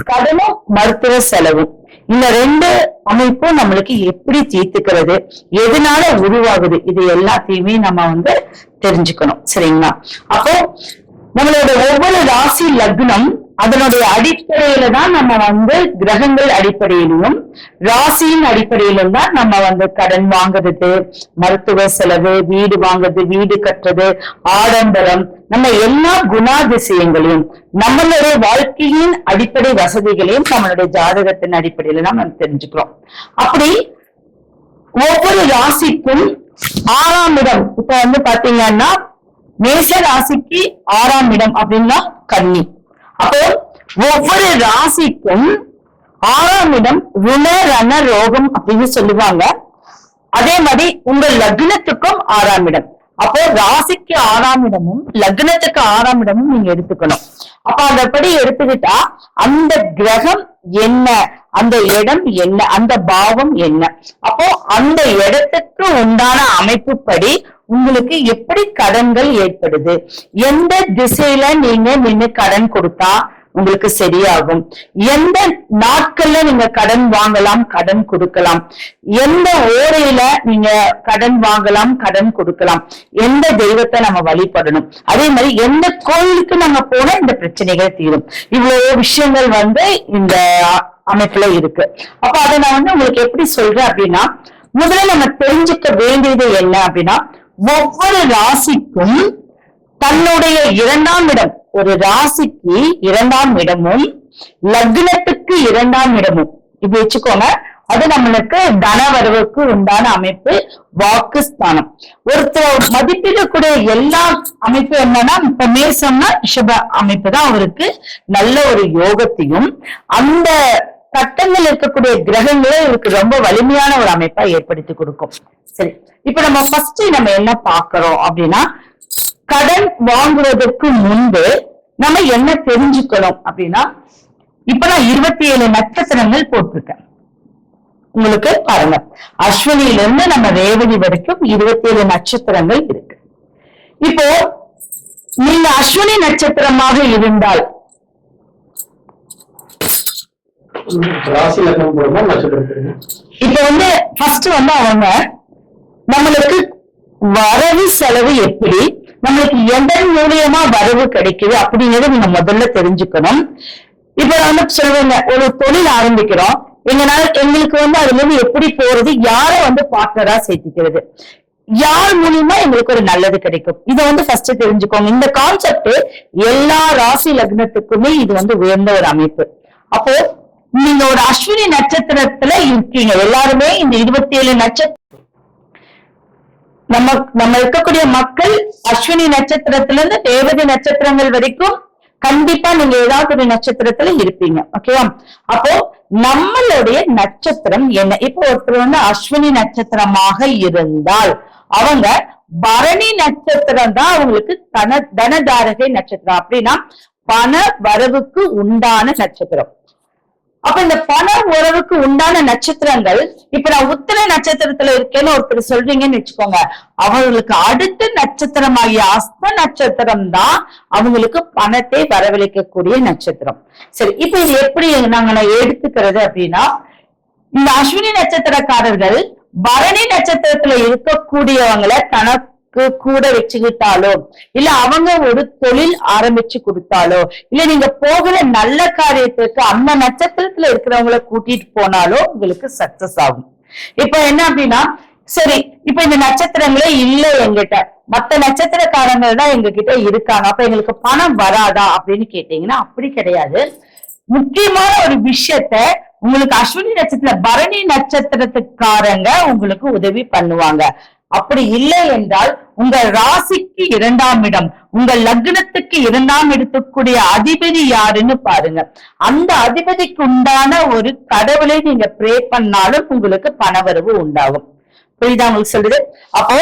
கடனும் மருத்துவ செலவும் இந்த ரெண்டு அமைப்பும் நம்மளுக்கு எப்படி தீர்த்துக்கிறது எதனால உருவாகுது இது எல்லாத்தையுமே நம்ம வந்து தெரிஞ்சுக்கணும். சரிங்களா? அப்போ நம்மளோட ஒவ்வொரு ராசி லக்னம் அதனுடைய அடிப்படையில தான் நம்ம வந்து கிரகங்கள் அடிப்படையிலும் ராசியின் அடிப்படையிலும் தான் நம்ம வந்து கடன் வாங்குறது மருத்துவ செலவு வீடு வாங்குறது வீடு கட்டுறது ஆடம்பரம் நம்ம எல்லா குணாதிசயங்களையும் நம்மளுடைய வாழ்க்கையின் அடிப்படை வசதிகளையும் நம்மளுடைய ஜாதகத்தின் அடிப்படையில தான் நம்ம தெரிஞ்சுக்கிறோம். அப்படி ஒவ்வொரு ராசிக்கும் ஆறாம் இடம். இப்ப வந்து பாத்தீங்கன்னா மேஷ ராசிக்கு ஆறாம் இடம் அப்படின்னா கன்னி. அப்போ ஒவ்வொரு ராசிக்கும் ஆறாம் இடம் ருண ரண ரோகம் அப்படின்னு சொல்லுவாங்க. அதே மாதிரி உங்க லக்னத்துக்கும் ஆறாம் இடம். அப்போ ராசிக்கு ஆறாம் இடமும் லக்னத்துக்கு ஆறாம் இடமும் நீங்க எடுத்துக்கணும். அப்ப அதப்படி எடுத்துக்கிட்டா அந்த கிரகம் என்ன? அந்த இடம் என்ன? அந்த பாவம் என்ன? அப்போ அந்த இடத்துக்கு உண்டான அமைப்புப்படி உங்களுக்கு எப்படி கடன்கள் ஏற்படுது? எந்த திசையில நீங்க நின்னு கடன் கொடுத்தா உங்களுக்கு சரியாகும்? எந்த நாட்கள்ல நீங்க கடன் வாங்கலாம் கடன் கொடுக்கலாம்? எந்த ஓரையில நீங்க கடன் வாங்கலாம் கடன் கொடுக்கலாம்? எந்த தெய்வத்தை நம்ம வழிபடணும்? அதே மாதிரி எந்த கோயிலுக்கு நம்ம போனா இந்த பிரச்சனைகள் தீரும். இவ்வளவு விஷயங்கள் வந்து இந்த அமைப்புல இருக்கு. அப்ப அதை நான் வந்து உங்களுக்கு எப்படி சொல்றேன் அப்படின்னா முதல்ல நம்ம தெரிஞ்சுக்க வேண்டியது என்ன அப்படின்னா ஒவ்வொரு ராசிக்கும் தன்னுடைய இரண்டாம் இடம். ஒரு ராசிக்கு இரண்டாம் இடமும் லக்னத்துக்கு இரண்டாம் இடமும். இப்படி வச்சுக்கோங்க. அது நம்மளுக்கு தனவரவுக்கு உண்டான அமைப்பு வாக்குஸ்தானம். ஒருத்தர் மதிப்பிடக்கூடிய எல்லா அமைப்பு என்னன்னா இப்ப மேசம்னா ரிஷப அமைப்பு தான் அவருக்கு. நல்ல ஒரு யோகத்தையும் அந்த கட்டங்கள் இருக்கக்கூடிய கிரகங்களே இவருக்கு ரொம்ப வலிமையான ஒரு அமைப்பா ஏற்படுத்தி கொடுக்கும். சரி இப்ப நம்ம ஃபர்ஸ்ட் நம்ம என்ன பாக்குறோம் அப்படின்னா கடன் வாங்குவதற்கு முன்பு நம்ம என்ன தெரிஞ்சுக்கணும் அப்படின்னா இப்ப நான் இருபத்தி ஏழு நட்சத்திரங்கள் போட்டிருக்கேன். உங்களுக்கு பாருங்க. அஸ்வினியிலிருந்து நம்ம ரேவதி வரைக்கும் இருபத்தி ஏழு நட்சத்திரங்கள் இருக்கு. இப்போ நீங்க அஸ்வினி நட்சத்திரமாக இருந்தால் ராசி லக்னம் போடுமா நட்சத்திரம் போடுமா இப்ப வந்து ஃபர்ஸ்ட் வந்து அவங்க நம்மளுக்கு வரவு செலவு எப்படி? நம்மளுக்கு எதன் மூலியமா வரவு கிடைக்குது அப்படிங்கறத நீங்க முதல்ல தெரிஞ்சுக்கணும். இப்ப வந்து சொல்லுவாங்க ஒரு தொழில் ஆரம்பிக்கிறோம். எங்கனால எங்களுக்கு வந்து அதுல இருந்து எப்படி போறது? யாரை வந்து பார்ட்னரா சேர்த்திக்கிறது? யார் மூலியமா எங்களுக்கு ஒரு நல்லது கிடைக்கும்? இதை வந்து ஃபர்ஸ்ட் தெரிஞ்சுக்கோங்க. இந்த கான்செப்ட் எல்லா ராசி லக்னத்துக்குமே இது வந்து உயர்ந்த ஒரு அமைப்பு. அப்போ நீங்க ஒரு அஸ்வினி நட்சத்திரத்துல இருக்கீங்க. எல்லாருமே இந்த இருபத்தி ஏழு நட்சத்திரம் நம்ம நம்ம இருக்கக்கூடிய மக்கள் அஸ்வினி நட்சத்திரத்துல இருந்து தேவதை நட்சத்திரங்கள் வரைக்கும் கண்டிப்பா நீங்க ஏதாவது ஒரு நட்சத்திரத்துல இருப்பீங்க. ஓகேவா அப்போ நம்மளுடைய நட்சத்திரம் என்ன? இப்போ ஒருத்தர் வந்து அஸ்வினி நட்சத்திரமாக இருந்தால் அவங்க பரணி நட்சத்திரம் தான் அவங்களுக்கு தன தனதாரகை நட்சத்திரம். அப்படின்னா பண வரவுக்கு உண்டான நட்சத்திரம். அப்ப இந்த பண உறவுக்கு உண்டான நட்சத்திரங்கள் இப்ப நான் உத்திர நட்சத்திரத்துல இருக்கேன்னு ஒருத்தர் சொல்றீங்கன்னு வச்சுக்கோங்க. அவங்களுக்கு அடுத்த நட்சத்திரமாகிய அஸ்த நட்சத்திரம் தான் அவங்களுக்கு பணத்தை வரவழைக்கக்கூடிய நட்சத்திரம். சரி இப்ப இது எப்படி நாங்க நான் எடுத்துக்கிறது அப்படின்னா இந்த அஸ்வினி நட்சத்திரக்காரர்கள் பரணி நட்சத்திரத்துல இருக்கக்கூடியவங்களை தனக்கு கூட வச்சுக்கிட்டாலோ இல்ல அவங்க ஒரு தொழில் ஆரம்பிச்சு கொடுத்தாலோ? இல்ல நீங்க போகிற நல்ல காரியத்துக்கு அந்த நட்சத்திரத்துல இருக்கிறவங்கள கூட்டிட்டு போனாலோ உங்களுக்கு சக்சஸ் ஆகும். இப்ப என்ன அப்படின்னா சரி இப்ப இந்த நட்சத்திரங்களே இல்ல எங்கிட்ட மத்த நட்சத்திரக்காரங்க தான் எங்க கிட்ட இருக்காங்க. அப்ப எங்களுக்கு பணம் வராதா அப்படின்னு கேட்டீங்கன்னா அப்படி கிடையாது. முக்கியமான ஒரு விஷயத்த உங்களுக்கு அஸ்வினி நட்சத்திர பரணி நட்சத்திரத்துக்காரங்க உங்களுக்கு உதவி பண்ணுவாங்க. அப்படி இல்லை என்றால் உங்க ராசிக்கு இரண்டாம் இடம் உங்க லக்னத்துக்கு இரண்டாம் இடத்துக்குரிய அதிபதி யாருன்னு பாருங்க. அந்த அதிபதிக்கு உண்டான ஒரு கடவுளை நீங்க ப்ரே பண்ணாலும் உங்களுக்கு பணவரவு உண்டாகும். புரியுதா உங்களுக்கு சொல்றது அப்போ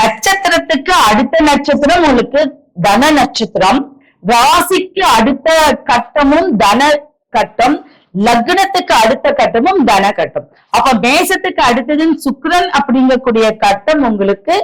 நட்சத்திரத்துக்கு அடுத்த நட்சத்திரம் உங்களுக்கு தன நட்சத்திரம் ராசிக்கு அடுத்த கட்டமும் தன கட்டம் லக்னத்துக்கு அடுத்த கட்டமும் தன கட்டம். அப்ப மேசத்துக்கு அடுத்தது சுக்ரன் அப்படிங்கக்கூடிய கட்டம் உங்களுக்கு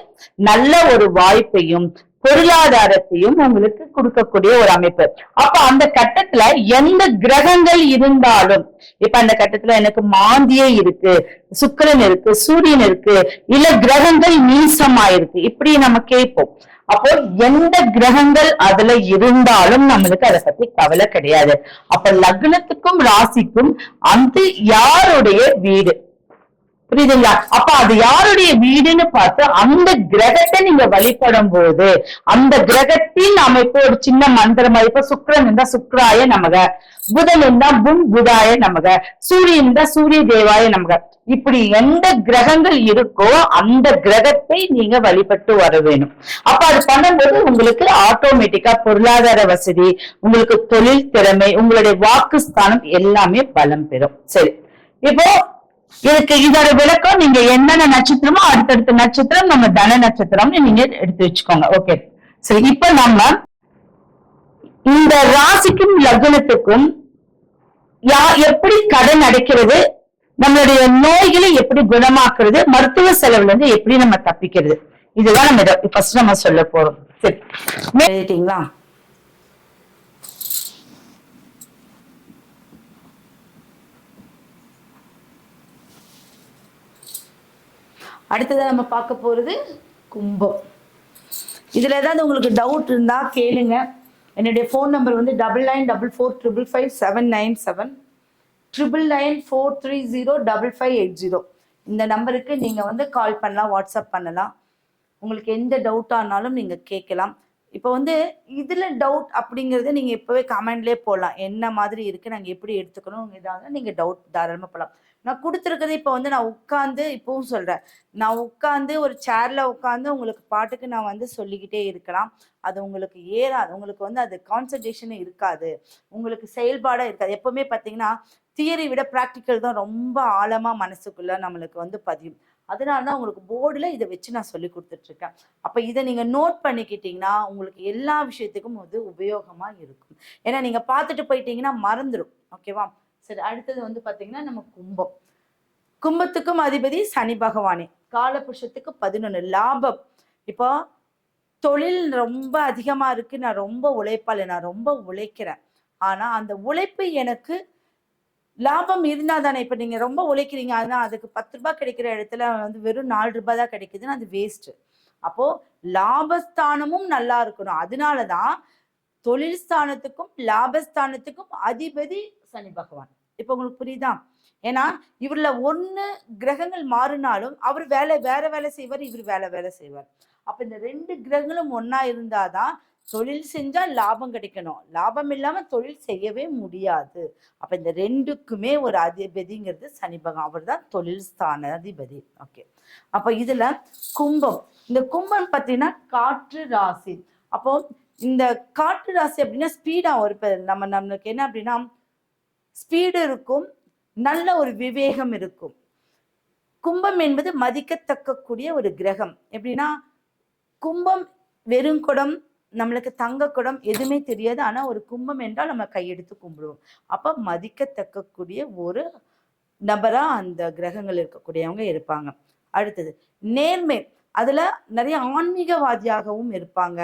நல்ல ஒரு வாய்ப்பையும் பொருளாதாரத்தையும் உங்களுக்கு கொடுக்கக்கூடிய ஒரு அமைப்பு. அப்ப அந்த கட்டத்துல எந்த கிரகங்கள் இருந்தாலும் இப்ப அந்த கட்டத்துல எனக்கு மாந்தியே இருக்கு சுக்கரன் இருக்கு சூரியன் இருக்கு இல்ல கிரகங்கள் நீசமாயிருக்கு இப்படி நம்ம கேட்போம். அப்போ எந்த கிரகங்கள் அதுல இருந்தாலும் நம்மளுக்கு அதை பத்தி கவலை கிடையாது. அப்ப லக்னத்துக்கும் ராசிக்கும் அந்த யாருடைய வீடு? புரியுதுங்களா? அப்ப அது யாருடைய வீடுன்னு பார்த்து அந்த கிரகத்தை நீங்க வழிபடும் போது அந்த கிரகத்தின் அமைப்பு ஒரு சின்ன மந்திரம் இப்ப சுக்கரன் இருந்தா சுக்ராய நமக புதன் இருந்தா புன் புதாய நமக சூரியன் இருந்தா சூரிய தேவாய நமக. இப்படி எந்த கிரகங்கள் இருக்கோ அந்த கிரகத்தை நீங்க வழிபட்டு வர வேணும். அப்ப அது பண்ணும்போது உங்களுக்கு ஆட்டோமேட்டிக்கா பொருளாதார வசதி உங்களுக்கு தொழில் திறமை உங்களுடைய வாக்கு ஸ்தானம் எல்லாமே பலம் பெறும். சரி. இப்போ இதுக்கு இதோட விளக்கம் நீங்க என்னென்ன நட்சத்திரமோ அடுத்தடுத்த நட்சத்திரம் நம்ம தன நட்சத்திரம்னு நீங்க எடுத்து வச்சுக்கோங்க ஓகே சரி இப்ப நம்ம இந்த ராசிக்கும் லக்னத்துக்கும் யா எப்படி கடன் அடைக்கிறது நம்மளுடைய நோய்களை எப்படி குணமாக்குறது மருத்துவ செலவுல இருந்து எப்படி நம்ம தப்பிக்கிறது இதுதான் நம்ம ஃபர்ஸ்ட் நம்ம சொல்ல போறோம் சரி அடுத்ததாக நம்ம பார்க்க போகிறது கும்பம். இதில் ஏதாவது உங்களுக்கு டவுட் இருந்தால் கேளுங்க. என்னுடைய ஃபோன் நம்பர் வந்து double nine double four triple five seven nine seven triple nine four three zero double five eight zero இந்த நம்பருக்கு நீங்கள் வந்து கால் பண்ணலாம் வாட்ஸ்அப் பண்ணலாம். உங்களுக்கு எந்த டவுட்டானாலும் நீங்கள் கேட்கலாம். இப்போ வந்து இதில் டவுட் அப்படிங்கிறது நீங்கள் இப்போவே கமெண்ட்லேயே போடலாம் என்ன மாதிரி இருக்குது நாங்கள் எப்படி எடுத்துக்கணும் இதாக நீங்கள் டவுட் தாராளமாக போகலாம் நான் கொடுத்துருக்கிறது இப்போ வந்து நான் உட்காந்து இப்போவும் சொல்கிறேன் நான் உட்காந்து ஒரு சேரில் உட்காந்து உங்களுக்கு பாட்டுக்கு நான் வந்து சொல்லிக்கிட்டே இருக்கலாம். அது உங்களுக்கு ஏறாது. உங்களுக்கு வந்து அது கான்சன்ட்ரேஷன் இருக்காது. உங்களுக்கு செயல்பாடாக இருக்காது. எப்போவுமே பார்த்தீங்கன்னா தியரி விட ப்ராக்டிக்கல் தான் ரொம்ப ஆழமாக மனசுக்குள்ள நம்மளுக்கு வந்து பதியும். அதனால தான் உங்களுக்கு போர்டில் இதை வச்சு நான் சொல்லி கொடுத்துட்ருக்கேன். அப்போ இதை நீங்கள் நோட் பண்ணிக்கிட்டிங்கன்னா உங்களுக்கு எல்லா விஷயத்துக்கும் அது உபயோகமாக இருக்கும். ஏன்னா நீங்கள் பார்த்துட்டு போயிட்டீங்கன்னா மறந்துடும் ஓகேவா? சரி அடுத்தது வந்து பார்த்தீங்கன்னா நம்ம கும்பம். கும்பத்துக்கும் அதிபதி சனி பகவானே. காலபுருஷத்துக்கு பதினொன்று லாபம். இப்போ தொழில் ரொம்ப அதிகமாக இருக்கு நான் ரொம்ப உழைப்பாளி நான் ரொம்ப உழைக்கிறேன். ஆனால் அந்த உழைப்பு எனக்கு லாபம் இருந்தால் தானே இப்போ நீங்கள் ரொம்ப உழைக்கிறீங்க அதனால் அதுக்கு பத்து ரூபாய் கிடைக்கிற இடத்துல வந்து வெறும் நாலு ரூபாய் தான் கிடைக்குதுன்னா அது வேஸ்ட்டு அப்போது லாபஸ்தானமும் நல்லா இருக்கணும். அதனால தான் தொழில் ஸ்தானத்துக்கும் லாபஸ்தானத்துக்கும் அதிபதி சனி பகவான். இப்போ உங்களுக்கு புரியுதா? ஏன்னா இவர்ல ஒன்று கிரகங்கள் மாறினாலும் அவர் வேலை வேற வேலை செய்வார் இவர் வேலை வேலை செய்வார். அப்போ இந்த ரெண்டு கிரகங்களும் ஒண்ணா இருந்தாதான் தொழில் செஞ்சால் லாபம் கிடைக்கணும். லாபம் இல்லாமல் தொழில் செய்யவே முடியாது. அப்போ இந்த ரெண்டுக்குமே ஒரு அதிபதிங்கிறது சனி பகவான். அவர் தான் தொழில் ஸ்தான அதிபதி ஓகே அப்போ இதில் கும்பம். இந்த கும்பம் பார்த்தீங்கன்னா காற்று ராசி. அப்போ இந்த காற்று ராசி அப்படின்னா ஸ்பீடாக ஒரு நம்ம நம்மளுக்கு என்ன அப்படின்னா ஸ்பீடு இருக்கும் நல்ல ஒரு விவேகம் இருக்கும். கும்பம் என்பது மதிக்கத்தக்கக்கூடிய ஒரு கிரகம். எப்படின்னா கும்பம் வெறும் குடம் நம்மளுக்கு தங்க குடம் எதுவுமே தெரியாது. ஆனா ஒரு கும்பம் என்றால் நம்ம கையெடுத்து கும்பிடுவோம். அப்ப மதிக்கத்தக்கக்கூடிய ஒரு நபரா அந்த கிரகங்கள் இருக்கக்கூடியவங்க இருப்பாங்க. அடுத்தது நேர்மை. அதுல நிறைய ஆன்மீகவாதியாகவும் இருப்பாங்க.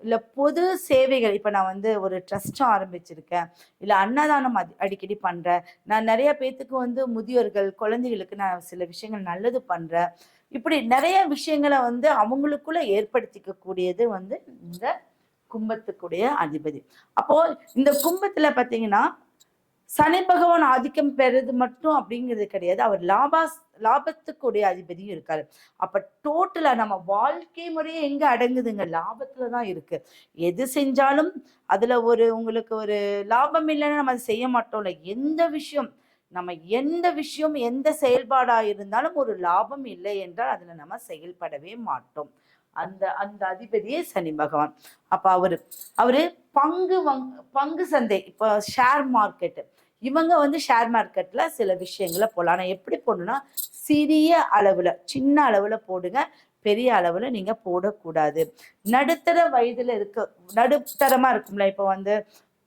இல்லை பொது சேவைகள் இப்போ நான் வந்து ஒரு ட்ரஸ்ட்டும் ஆரம்பிச்சிருக்கேன். இல்லை அன்னதானம் அடி- அடிக்கடி பண்ணுறேன் நான் நிறைய பேத்துக்கு வந்து முதியோர்கள் குழந்தைகளுக்கு நான் சில விஷயங்கள் நல்லது பண்ணுறேன் இப்படி நிறைய விஷயங்களை வந்து அவங்களுக்குள்ள ஏற்படுத்திக்க கூடியது வந்து இந்த கும்பத்துக்குடைய அதிபதி. அப்போ இந்த கும்பத்துல பார்த்தீங்கன்னா சனி பகவான் ஆதிக்கம் பெறுறது மட்டும் அப்படிங்கிறது கிடையாது. அவர் லாபாஸ் லாபத்துக்குடைய அதிபதியும் இருக்காரு. அப்ப டோட்டலா நம்ம வாழ்க்கை முறையே எங்க அடங்குதுங்க? லாபத்துல தான் இருக்கு. எது செஞ்சாலும் அதுல ஒரு உங்களுக்கு ஒரு லாபம் இல்லைன்னா நம்ம அதை செய்ய மாட்டோம்ல எந்த விஷயம் நம்ம எந்த விஷயம் எந்த செயல்பாடா இருந்தாலும் ஒரு லாபம் இல்லை என்றால் அதுல நம்ம செயல்படவே மாட்டோம். அந்த அந்த அதிபதியே சனி பகவான். அப்ப அவரு அவரு பங்கு வங் பங்கு சந்தை இப்போ ஷேர் மார்க்கெட்டு இவங்க வந்து ஷேர் மார்க்கெட்ல சில விஷயங்களை போடலாம். ஆனா எப்படி போடணும்னா சிறிய அளவுல சின்ன அளவுல போடுங்க. பெரிய அளவுல நீங்க போடக்கூடாது. நடுத்தர வயதுல இருக்க நடுத்தரமா இருக்கும்ல இப்போ வந்து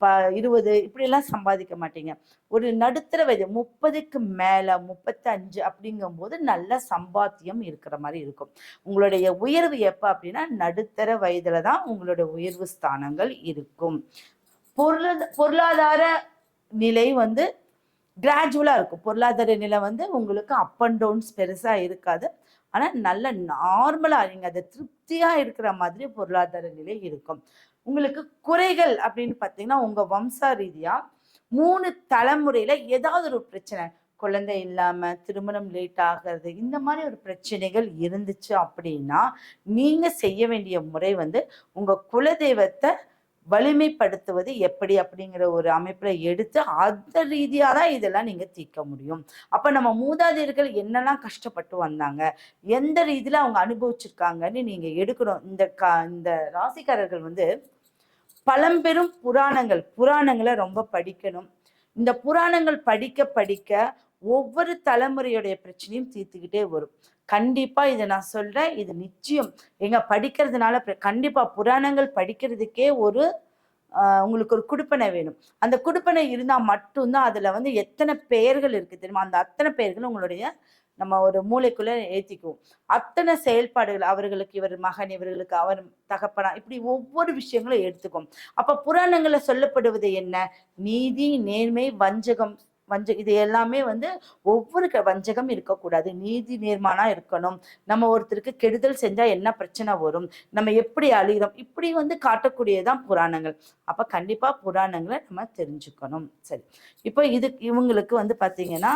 ப இருபது இப்படிலாம் சம்பாதிக்க மாட்டீங்க. ஒரு நடுத்தர வயது முப்பதுக்கு மேல முப்பத்தஞ்சு அப்படிங்கும்போது நல்ல சம்பாத்தியம் இருக்கிற மாதிரி இருக்கும். உங்களுடைய உயர்வு எப்ப அப்படின்னா நடுத்தர வயதில் தான் உங்களுடைய உயர்வு ஸ்தானங்கள் இருக்கும். பொருள பொருளாதார நிலை வந்து கிராஜுவலாக இருக்கும். பொருளாதார நிலை வந்து உங்களுக்கு அப் அண்ட் டவுன்ஸ் பெருசாக இருக்காது. ஆனால் நல்ல நார்மலாக நீங்கள் அதை திருப்தியாக இருக்கிற மாதிரி பொருளாதார நிலை இருக்கும். உங்களுக்கு குறைகள் அப்படின்னு பார்த்தீங்கன்னா உங்கள் வம்சா ரீதியாக மூணு தலைமுறையில் ஏதாவது ஒரு பிரச்சனை. குழந்தை இல்லாமல் திருமணம் லேட் ஆகிறது இந்த மாதிரி ஒரு பிரச்சனைகள் இருந்துச்சு அப்படின்னா நீங்கள் செய்ய வேண்டிய முறை வந்து உங்கள் குலதெய்வத்தை வலிமைப்படுத்துவது எப்படி அப்படிங்கிற ஒரு அமைப்பில் எடுத்து அந்த ரீதியாக தான் இதெல்லாம் நீங்க தீர்க்க முடியும். அப்போ நம்ம மூதாதையர்கள் என்னெல்லாம் கஷ்டப்பட்டு வந்தாங்க? எந்த ரீதியில அவங்க அனுபவிச்சிருக்காங்கன்னு நீங்க எடுக்கணும். இந்த க இந்த ராசிக்காரர்கள் வந்து பழம்பெரும் புராணங்கள் புராணங்களை ரொம்ப படிக்கணும். இந்த புராணங்கள் படிக்க படிக்க ஒவ்வொரு தலைமுறையுடைய பிரச்சனையும் தீர்த்துக்கிட்டே வரும். கண்டிப்பா இதை நான் சொல்றேன். இது நிச்சயம். எங்க படிக்கிறதுனால கண்டிப்பா புராணங்கள் படிக்கிறதுக்கே ஒரு உங்களுக்கு ஒரு குடுப்பனை வேணும். அந்த குடுப்பனை இருந்தால் மட்டும்தான் அதில் வந்து எத்தனை பெயர்கள் இருக்கு தெரியுமா? அந்த அத்தனை பெயர்களும் உங்களுடைய நம்ம ஒரு மூளைக்குள்ளே ஏற்றிக்குவோம் அத்தனை செயல்பாடுகள் அவர்களுக்கு இவர் மகன் இவர்களுக்கு அவர் தகப்பனா இப்படி ஒவ்வொரு விஷயங்களும் எடுத்துக்கும். அப்போ புராணங்களில் சொல்லப்படுவது என்ன? நீதி நேர்மை வஞ்சகம் வஞ்ச இது எல்லாமே வந்து ஒவ்வொரு க- வஞ்சகம் இருக்கக்கூடாது. நீதி நேர்மானா இருக்கணும். நம்ம ஒருத்தருக்கு கெடுதல் செஞ்சா என்ன பிரச்சனை வரும்? நம்ம எப்படி அழிகிறோம் இப்படி வந்து காட்டக்கூடியதான் புராணங்கள். அப்ப கண்டிப்பா புராணங்களை நம்ம தெரிஞ்சுக்கணும். சரி. இப்போ இது இவங்களுக்கு வந்து பாத்தீங்கன்னா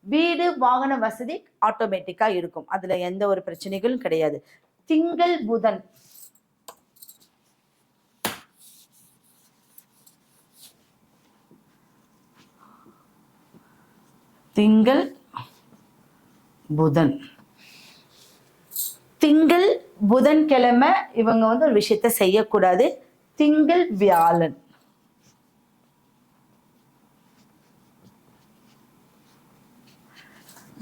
வீடு வாகன வசதி ஆட்டோமேட்டிக்கா இருக்கும். அதுல எந்த ஒரு பிரச்சனைகளும் கிடையாது. திங்கள் புதன். திங்கள் புதன். திங்கள் புதன்கிழமை இவங்க வந்து ஒரு விஷயத்த செய்யக்கூடாது. திங்கள் வியாழன்.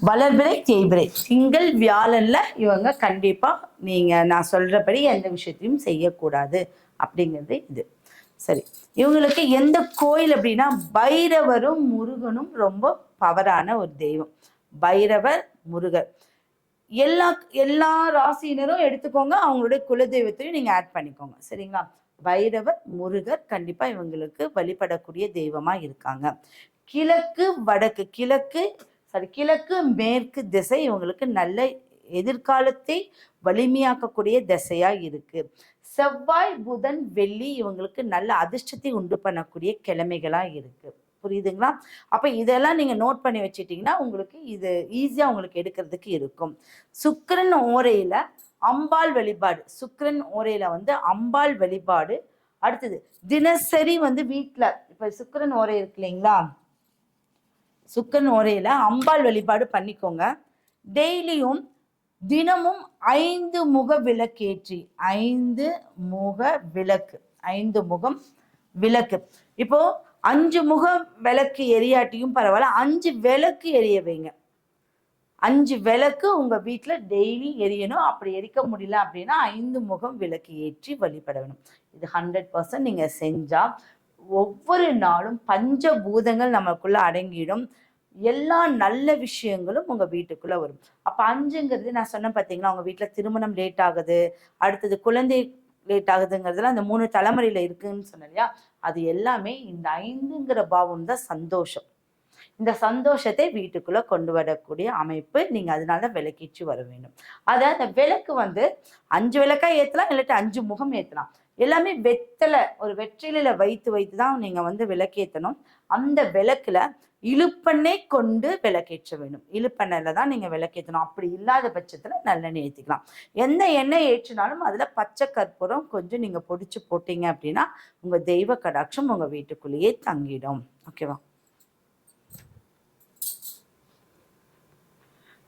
வளர்பிறை தேய்பிறை. திங்கள் வியாழன்ல இவங்க கண்டிப்பா நீங்க நான் சொல்றபடி எந்த விஷயத்தையும் செய்யக்கூடாது. அப்படிங்கிறது இது. சரி. இவங்களுக்கு எந்த கோயில் அப்படின்னா பைரவரும் முருகனும் ரொம்ப பவரான ஒரு தெய்வம். பைரவர் முருகர். எல்லா எல்லா ராசியினரும் எடுத்துக்கோங்க அவங்களுடைய குலதெய்வத்தையும் நீங்க ஆட் பண்ணிக்கோங்க. சரிங்களா? பைரவர் முருகர் கண்டிப்பா இவங்களுக்கு வழிபடக்கூடிய தெய்வமா இருக்காங்க. கிழக்கு வடக்கு கிழக்கு சாரி கிழக்கு மேற்கு திசை இவங்களுக்கு நல்ல எதிர்காலத்தை வலிமையாக்கக்கூடிய திசையா இருக்கு. செவ்வாய் புதன் வெள்ளி இவங்களுக்கு நல்ல அதிர்ஷ்டத்தை உண்டு பண்ணக்கூடிய கிழமைகளா இருக்கு. புரியுதுங்களா? அப்ப இதெல்லாம் நீங்க நோட் பண்ணி வச்சிட்டீங்கன்னா உங்களுக்கு இது ஈஸியா உங்களுக்கு எடுக்கிறதுக்கு இருக்கும். சுக்கரன் ஓரையில அம்பாள் வழிபாடு. சுக்கரன் ஓரையில வந்து அம்பாள் வழிபாடு. அடுத்தது தினசரி வந்து வீட்டில் இப்ப சுக்கரன் ஓரை இருக்கு இல்லைங்களா? சுக்கரன் ஓரையில அம்பாள் வழிபாடு பண்ணிக்கோங்க. டெய்லியும் தினமும் ஐந்து முக விளக்கேற்றி ஐந்து முக விளக்கு ஐந்து முகம் விளக்கு. இப்போ அஞ்சு முகம் விளக்கு எரியாட்டியும் பரவாயில்ல அஞ்சு விளக்கு எரிய வைங்க. அஞ்சு விளக்கு உங்க வீட்டில் டெய்லி எரியணும். அப்படி எரிக்க முடியல அப்படின்னா ஐந்து முகம் விளக்கு ஏற்றி வழிபட வேணும். இது ஹண்ட்ரட் பர்சன்ட் நீங்க செஞ்சா ஒவ்வொரு நாளும் பஞ்சபூதங்கள் நமக்குள்ள அடங்கிடும். எல்லா நல்ல விஷயங்களும் உங்க வீட்டுக்குள்ள வரும். அப்ப அஞ்சுங்கிறது நான் சொன்னேன் பாத்தீங்களா உங்க வீட்டில் திருமணம் லேட் ஆகுது அடுத்தது குழந்தை லேட் ஆகுதுங்கிறதுல அந்த மூணு தலைமுறையில இருக்குன்னு சொன்னேன் இல்லையா? அது எல்லாமே இந்த ஐந்துங்கிற பாவம் தான் சந்தோஷம். இந்த சந்தோஷத்தை வீட்டுக்குள்ள கொண்டு வரக்கூடிய அமைப்பு நீங்க அதனால விளக்கிச்சு வர வேண்டும். அத அந்த விளக்கு வந்து அஞ்சு விளக்கா ஏத்தலாம் இல்லாட்டி அஞ்சு முகம் ஏத்தலாம். எல்லாமே வெத்தலை ஒரு வெற்றிலையில வைத்து வைத்து தான் நீங்க வந்து விளக்கேத்தணும். அந்த விளக்குல இழுப்பெண்ணை கொண்டு விளக்கேற்ற வேண்டும். இழுப்பெண்ணெயில தான் நீங்க விளக்கேற்றணும். அப்படி இல்லாத பட்சத்துல நல்லெண்ணெய் ஏற்றிக்கலாம் எந்த எண்ணெய் ஏற்றினாலும் அதுல பச்சை கற்பூரம் கொஞ்சம் நீங்க பொடிச்சு போட்டீங்க அப்படின்னா உங்க தெய்வ கடாட்சம் உங்க வீட்டுக்குள்ளேயே தங்கிடும். ஓகேவா?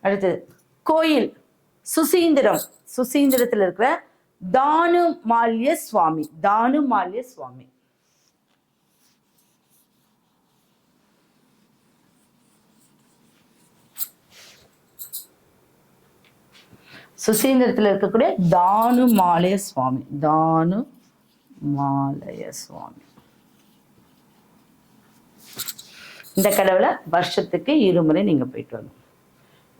அடுத்தது கோயில் சுசீந்திரம். சுசீந்திரத்துல இருக்கிற தானு மால்ய சுவாமி. தானு மால்ய சுவாமி. சுசீந்திரத்தில் இருக்கக்கூடிய தானு தானுமாலய சுவாமி. தானு மாலய சுவாமி. இந்த கடவுளை வருஷத்துக்கு இருமுறை நீங்கள் போயிட்டு வரணும்.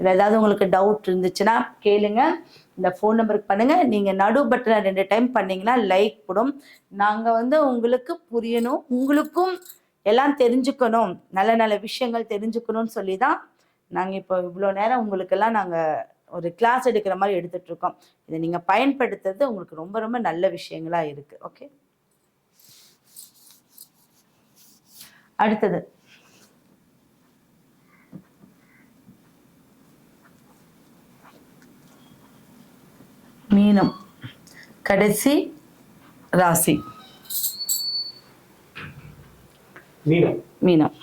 இதில் ஏதாவது உங்களுக்கு டவுட் இருந்துச்சுன்னா கேளுங்க. இந்த ஃபோன் நம்பருக்கு பண்ணுங்கள் நீங்கள் நடு பட்டனை ரெண்டு டைம் பண்ணிங்கன்னா லைக் போடும். நாங்கள் வந்து உங்களுக்கு புரியணும். உங்களுக்கும் எல்லாம் தெரிஞ்சுக்கணும். நல்ல நல்ல விஷயங்கள் தெரிஞ்சுக்கணும்னு சொல்லி தான் நாங்கள் இப்போ இவ்வளோ நேரம் உங்களுக்கெல்லாம் நாங்கள் ஒரு கிளாஸ் எடுக்கிற மாதிரி எடுத்துட்டு இருக்கோம் இதை நீங்கள் பயன்படுத்துறது உங்களுக்கு ரொம்ப ரொம்ப நல்ல விஷயங்களா இருக்கு. ஓகே அடுத்தது. மீனம். கடைசி ராசி. மீனம். மீனம்.